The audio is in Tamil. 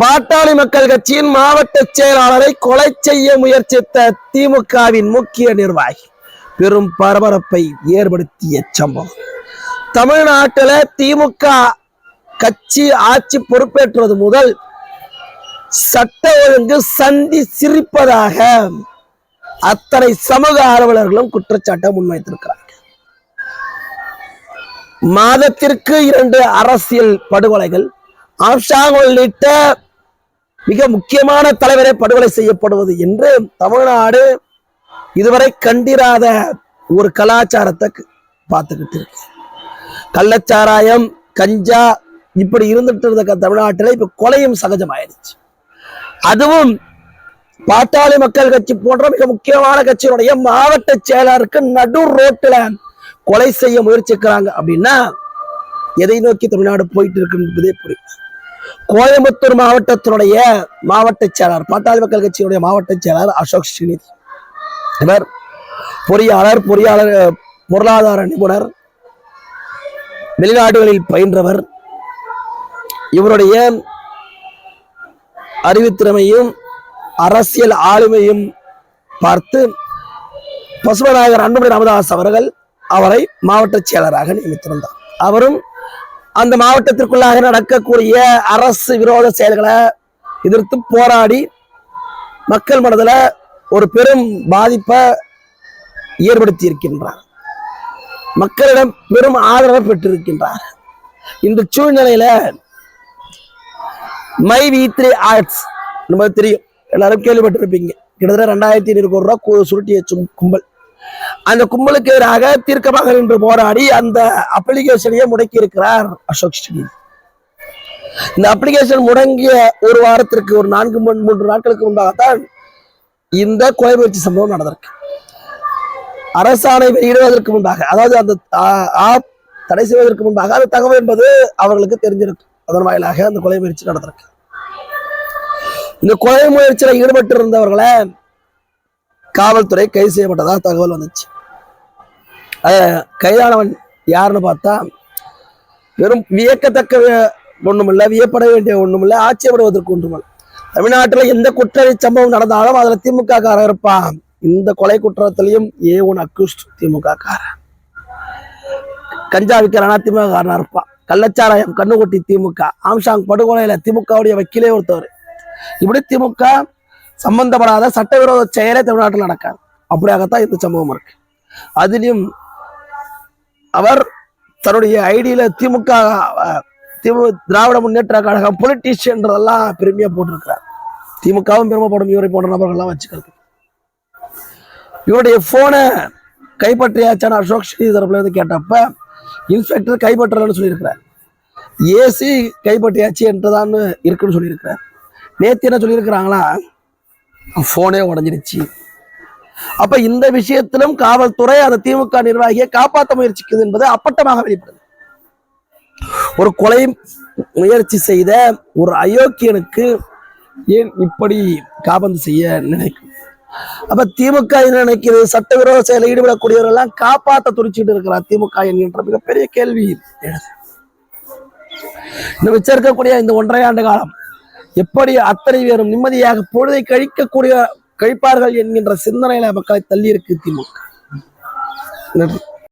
பாட்டாளி மக்கள் கட்சியின் மாவட்ட செயலாளரை கொலை செய்ய முயற்சித்த திமுகவின் முக்கிய நிர்வாகி. பெரும் பரபரப்பை ஏற்படுத்திய சம்பவம். தமிழ்நாட்டில் திமுக கட்சி ஆட்சி பொறுப்பேற்றது முதல் சட்ட ஒழுங்கு சந்தி சிரிப்பதாக அத்தனை சமூக ஆர்வலர்களும் குற்றச்சாட்டை முன்வைத்திருக்கிறார்கள். மாதத்திற்கு இரண்டு அரசியல் படுகொலைகள் ஆப்ஷாங் உள்ளிட்ட மிக முக்கியமான தலைவரை படுகொலை செய்யப்படுவது என்று தமிழ்நாடு இதுவரை கண்டிராத ஒரு கலாச்சாரத்தை பார்த்துக்கிட்டு இருக்கு. கள்ளச்சாராயம் கஞ்சா இப்படி இருந்துட்டு இருந்த தமிழ்நாட்டில் இப்ப கொலையும் சகஜமாயிருச்சு அதுவும் பாட்டாளி மக்கள் கட்சி போன்ற மிக முக்கியமான கட்சியினுடைய மாவட்ட செயலாளருக்கு நடு ரோட்டுல கொலை செய்ய முயற்சிக்கிறாங்க அப்படின்னா எதை நோக்கி தமிழ்நாடு போயிட்டு இருக்கு என்பதே புரியும் கோயம்புத்தூர் மாவட்டத்தினுடைய மாவட்ட செயலாளர் பாட்டாளி மக்கள் கட்சியினுடைய மாவட்ட செயலாளர் அசோக் ஸ்ரீநிதி. இவர் பொறியாளர் பொறியாளர் பொருளாதார நிபுணர் வெளிநாடுகளில் பயின்றவர். இவருடைய அறிவுத்திறமையும் அரசியல் ஆளுமையும் பார்த்து பசுமநாயகர் அன்புமணி ராமதாஸ் அவர்கள் அவரை மாவட்ட செயலராக நியமித்திருந்தார். அவரும் அந்த மாவட்டத்திற்குள்ளாக நடக்கக்கூடிய அரசு விரோத செயல்களை எதிர்த்து போராடி மக்கள் மனதில் ஒரு பெரும் பாதிப்பை ஏற்படுத்தி இருக்கின்றார் மக்களிடம் பெரும் ஆதரவை பெற்றிருக்கின்றார். இந்த சூழ்நிலையில மை வி த்ரீ ஆர்ட்ஸ் நமக்கு தெரியும். எல்லாரும் கேள்விப்பட்டிருப்பீங்க. கிட்டத்தட்ட ரெண்டாயிரத்தி ஐநூறு கோடி ரூபா சுருட்டி வச்சும் கும்பல். அந்த கும்பலுக்கு எதிராக தீர்க்கமாக நின்று போராடி அந்த அப்ளிகேஷனையே முடக்கி இருக்கிறார் அசோக் ஸ்ரீநிதி இந்த அப்ளிகேஷன் முடங்கிய ஒரு வாரத்திற்கு ஒரு நான்கு மூன்று நாட்களுக்கு முன்பாகத்தான் இந்த கொலை முயற்சி சம்பவம் நடந்திருக்கு. அரசாணை வெளியிடுவதற்கு முன்பாக அதாவது அந்த ஆப் தடை செய்வதற்கு முன்பாக அந்த தகவல் என்பது அவர்களுக்கு தெரிஞ்சிருக்கும். அதன் வாயிலாக அந்த கொலை முயற்சி நடந்திருக்கு. இந்த கொலை முயற்சியில் ஈடுபட்டு இருந்தவர்களை காவல்துறை கைது செய்யப்பட்டதா தகவல் வந்துச்சு. கைதானவன் யாருன்னு பார்த்தா வெறும் வியக்கத்தக்க வே- ஒண்ணுமில்ல வியப்பட வேண்டிய ஒண்ணுமில்ல ஆச்சரியப்படுவதற்கு ஒன்றுமில்ல. தமிழ்நாட்டுல எந்த குற்ற சம்பவம் நடந்தாலும் அதுல திமுக காரன் இருப்பான். இந்த கொலை குற்றத்திலையும் ஏ ஒன் அக்யூஸ்ட் திமுக காரன் கஞ்சா விற்கிறனா திமுக காரனாக இருப்பான். கள்ளச்சாராயம் கண்ணுக்குட்டி திமுக. ஆம்சாங் படுகொலையில் திமுகவுடைய வக்கீலே ஒருத்தவர். இப்படி திமுக சம்பந்தப்படாத சட்டவிரோத செயலே தமிழ்நாட்டில் நடக்காது. அப்படியாகத்தான் இந்த சம்பவம் இருக்கு. அதிலும் அவர் தன்னுடைய ஐடியில திமுக திமு திராவிட முன்னேற்ற கழகம் பொலிட்டீஷியன்றதெல்லாம் பெருமையா போட்டிருக்கிறார். திமுகவும் பெருமைப்படும் இவரை போன்ற நபர்கள்லாம் வச்சுக்கிறது. இவருடைய போனை கைப்பற்றியாச்சான அசோக் ஸ்ரீ தரப்புல இருந்து கேட்டப்ப இன்ஸ்பெக்டர் கைப்பற்றலன்னு சொல்லியிருக்கிறார். ஏசி கைப்பற்றியாச்சு என்றுதான் இருக்குன்னு சொல்லியிருக்கிறார். நேத்து என்ன சொல்லியிருக்கிறாங்களா போனே உடஞ்சிருச்சு அப்ப இந்த விஷயத்திலும் காவல்துறை அந்த திமுக நிர்வாகியை காப்பாற்ற முயற்சிக்குது என்பது அப்பட்டமாக வெளிப்படுது. ஒரு கொலை முயற்சி செய்த ஒரு அயோக்கியனுக்கு ஏன் இப்படி காபந்து செய்ய நினைக்கும்? அப்ப திமுக என்ன நினைக்கிறது சட்டவிரோத செயலில் ஈடுபடக்கூடியவர்கள் எல்லாம் காப்பாத்த துடிச்சிட்டு இருக்கிறார் திமுக என்கின்ற மிகப்பெரிய கேள்வி எழுது. இந்த வச்சிருக்கக்கூடிய இந்த ஒன்றரை ஆண்டு காலம் எப்படி அத்தனை பேரும் நிம்மதியாக பொழுதை கழிக்கக்கூடிய கழிப்பார்கள் என்கின்ற சிந்தனையில மக்களை தள்ளி இருக்கு திமுக. நன்றி.